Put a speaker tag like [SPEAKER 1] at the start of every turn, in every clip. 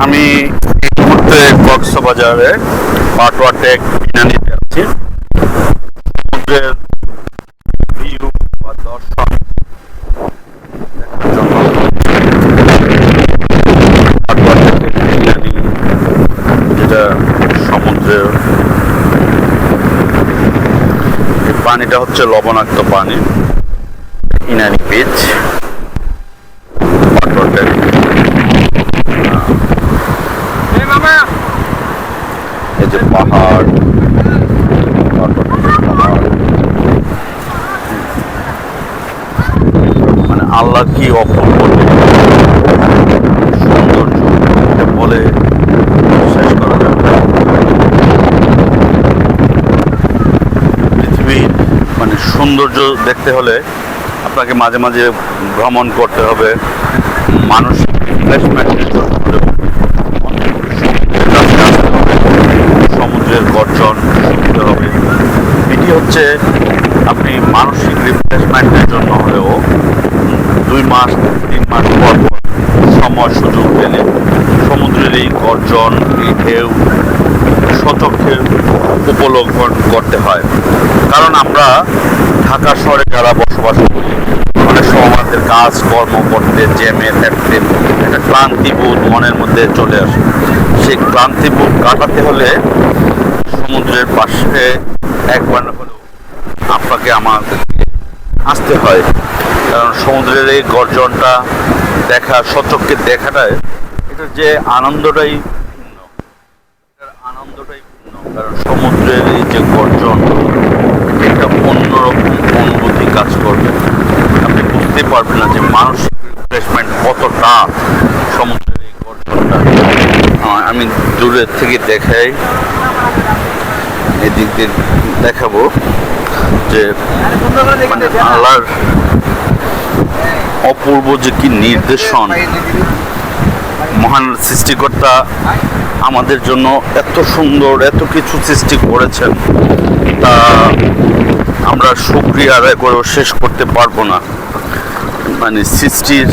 [SPEAKER 1] আমি এই মুহূর্তে কক্সবাজারে পাটোয়া টেক ইনানিতে আছি সমুদ্রের ভিউ বা দর্শন যেটা সমুদ্রের পানিটা হচ্ছে লবণাক্ত পানি ইনানি বিচ পাটোয়া টেক এই যে পাহাড়। মানে আল্লাহ কি অপূর্ব সৌন্দর্য বলে শেষ করা যাবে পৃথিবীর মানে সৌন্দর্য দেখতে হলে আপনাকে মাঝে মাঝে ভ্রমণ করতে হবে। মানসিক সমুদ্রের কাছে আসতে হবে সমুদ্রের গর্জন শুনতে হবে। এটি হচ্ছে আপনি মানসিক রিফ্রেশমেন্টের জন্য হলেও দুই মাস, তিন মাস পর পর সময় সুযোগ পেলে সমুদ্রের এই গর্জন, এই ঢেউ সচক্ষে উপলক্ষণ করতে হয়। কারণ আমরা ঢাকা শহরে যারা বসবাস করি, অনেক সময় আমাদের কাজ কর্ম করতে, জ্যামে থাকতে, একটা ক্লান্তিবোধ মনের মধ্যে চলে আসে। সেই ক্লান্তিবোধ কাটাতে হলে সমুদ্রের পাশে একবার হলেও আপনাকে আমাকে আসতে হয়। কারণ সমুদ্রের এই গর্জনটা দেখা সচক্ষে দেখাটাই এটার যে আনন্দটাই ভিন্ন। আনন্দটাই ভিন্ন, কারণ সমুদ্রের এই যে গর্জন, এটা অন্যরকম অনুভূতি কাজ করবে। আপনি বুঝতে পারবেন না যে মানসিক রিফ্রেশমেন্ট কতটা সমুদ্রের এই গর্জনটা। আমি দূরের থেকে দেখাই। এদিক দিয়ে দেখাবো যে মানে আল্লাহর অপূর্ব যে কি নির্দেশন, মহান সৃষ্টিকর্তা আমাদের জন্য এত সুন্দর, এত কিছু সৃষ্টি করেছেন, তা আমরা সুক্রিয়া আদায় করেও শেষ করতে পারব না। মানে সৃষ্টির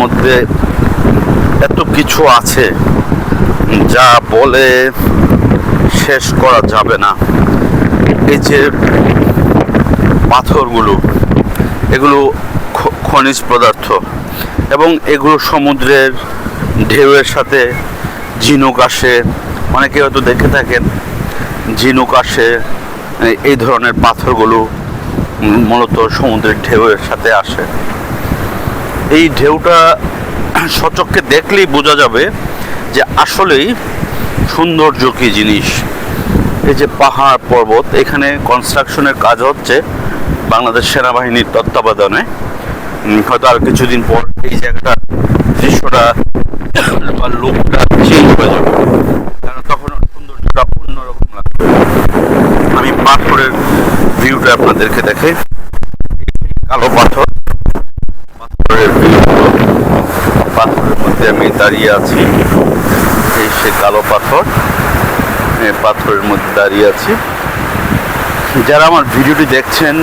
[SPEAKER 1] মধ্যে এত কিছু আছে, যা বলে শেষ করা যাবে না। এই যে পাথরগুলো, এগুলো খনিজ পদার্থ এবং এগুলো সমুদ্রের ঢেউয়ের সাথে ঝিনুক আসে। অনেকে হয়তো দেখে থাকেন ঝিনুক আসে এই- ধরনের পাথরগুলো মূলত সমুদ্রের ঢেউয়ের সাথে আসে। এই ঢেউটা সচক্ষে দেখলেই বোঝা যাবে যে আসলেই সৌন্দর্য কী জিনিস। এই যে পাহাড় পর্বত, এখানে কনস্ট্রাকশনের কাজ হচ্ছে বাংলাদেশ সেনাবাহিনীর তত্ত্বাবধানে। হয়তো আর কিছুদিন পর এই জায়গাটা দৃশ্যটা বা লোকটা চেঞ্জ হয়ে যাবে। কারণ তখন সৌন্দর্যটা অন্যরকম লাগবে। আমি পাথরের ভিউটা আপনাদেরকে দেখে কালো পাথর, পাথরের ভিউ পাথরের মধ্যে আমি দাঁড়িয়ে আছি, এই সে কালো পাথর। পাথরের মধ্যে দাঁড়িয়ে আছি। যারা আমার ভিডিওটি দেখছেন,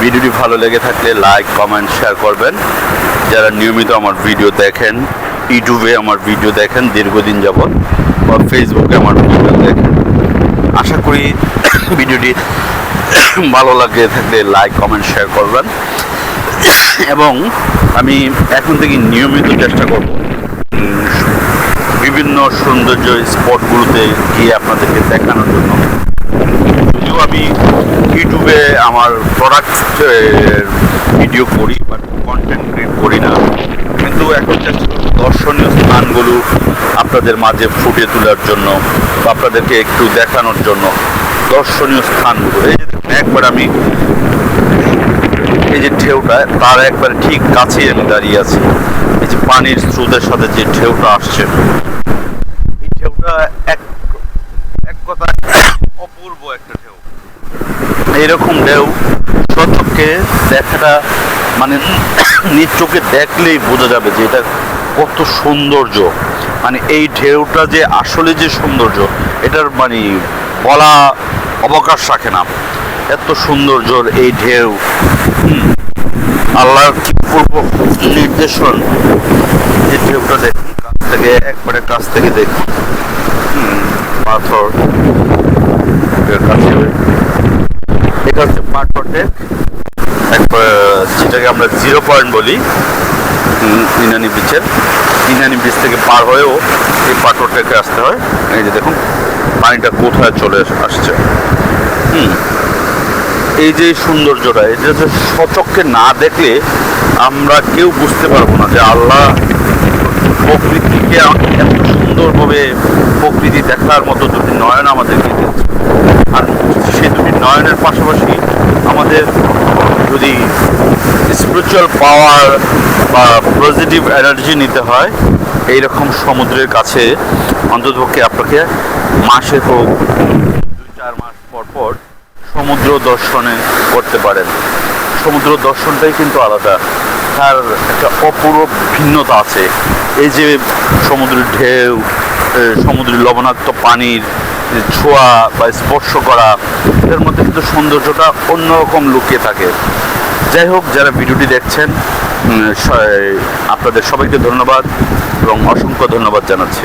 [SPEAKER 1] ভিডিওটি ভালো লেগে থাকলে লাইক কমেন্ট শেয়ার করবেন। যারা নিয়মিত আমার ভিডিও দেখেন, ইউটিউবে আমার ভিডিও দেখেন, দীর্ঘদিন যাবৎ, বা ফেসবুকে আমার ভিডিও দেখেন, আশা করি ভিডিওটি ভালো লাগে থাকলে লাইক কমেন্ট শেয়ার করবেন। এবং আমি এখন থেকে নিয়মিত চেষ্টা করব। বিভিন্ন সৌন্দর্য স্পটগুলোতে গিয়ে আপনাদেরকে দেখানোর জন্য। যদিও আমি ইউটিউবে আমার প্রোডাক্ট ভিডিও করি বাট কন্টেন্ট ক্রিয়েট করি না, কিন্তু এখন দর্শনীয় স্থানগুলো আপনাদের মাঝে ফুটে তোলার জন্য বা আপনাদেরকে একটু দেখানোর জন্য দর্শনীয় স্থানগুলো। এই যে একবার আমি এই যে ঢেউটা, তার একবার ঠিক কাছেই আমি দাঁড়িয়ে আছি। এই যে পানির স্রোতের সাথে যে ঢেউটা আসছে এই ঢেউটা এক এক কথা অপূর্ব একটা ঢেউ এইরকম ঢেউ সচক্ষে দেখাটা মানে নিজ চোখে দেখলেই বোঝা যাবে যে এটা কত সৌন্দর্য। মানে এই ঢেউটা যে আসলে যে সৌন্দর্য এটার মানে বলা অবকাশ রাখে না। এত সৌন্দর্যর এই ঢেউ। আল্লাহর কি পূর্ব নির্দেশন। যে ঢেউটা দেখুন কাছ থেকে একবারে কাছ থেকে দেখি হুম, পাথর কাছে। এটা হচ্ছে ডেক একবার যেটাকে আমরা জিরো পয়েন্ট বলি ইনানি বিচের ইনানি বিচ থেকে পার হয়েও এই পাথর ডেকে আসতে হয়। এই যে দেখুন, পানিটা কোথায় চলে আসছে। হুম। এই যে সৌন্দর্যটা এটা যে সচক্ষে না দেখলে আমরা কেউ বুঝতে পারব না যে আল্লাহ প্রকৃতিকে এত সুন্দরভাবে প্রকৃতি দেখার মতো দুটি নয়ন আমাদেরকে দিয়েছে। আর সেই দুটি নয়নের পাশাপাশি আমাদের যদি স্পিরিচুয়াল পাওয়ার বা পজিটিভ এনার্জি নিতে হয় এই রকম সমুদ্রের কাছে অন্ততপক্ষে আপনাকে মাসে হোক, দুই চার মাস পর পর সমুদ্র দর্শনে করতে পারেন। সমুদ্র দর্শনটাই কিন্তু আলাদা। তার একটা অপূর্ব ভিন্নতা আছে। এই যে সমুদ্রের ঢেউ সমুদ্রের লবণাক্ত পানির ছোঁয়া বা স্পর্শ করা, এর মধ্যে কিন্তু সৌন্দর্যটা অন্যরকম লুকিয়ে থাকে। যাই হোক, যারা ভিডিওটি দেখছেন আপনাদের সবাইকে ধন্যবাদ এবং অসংখ্য ধন্যবাদ জানাচ্ছি।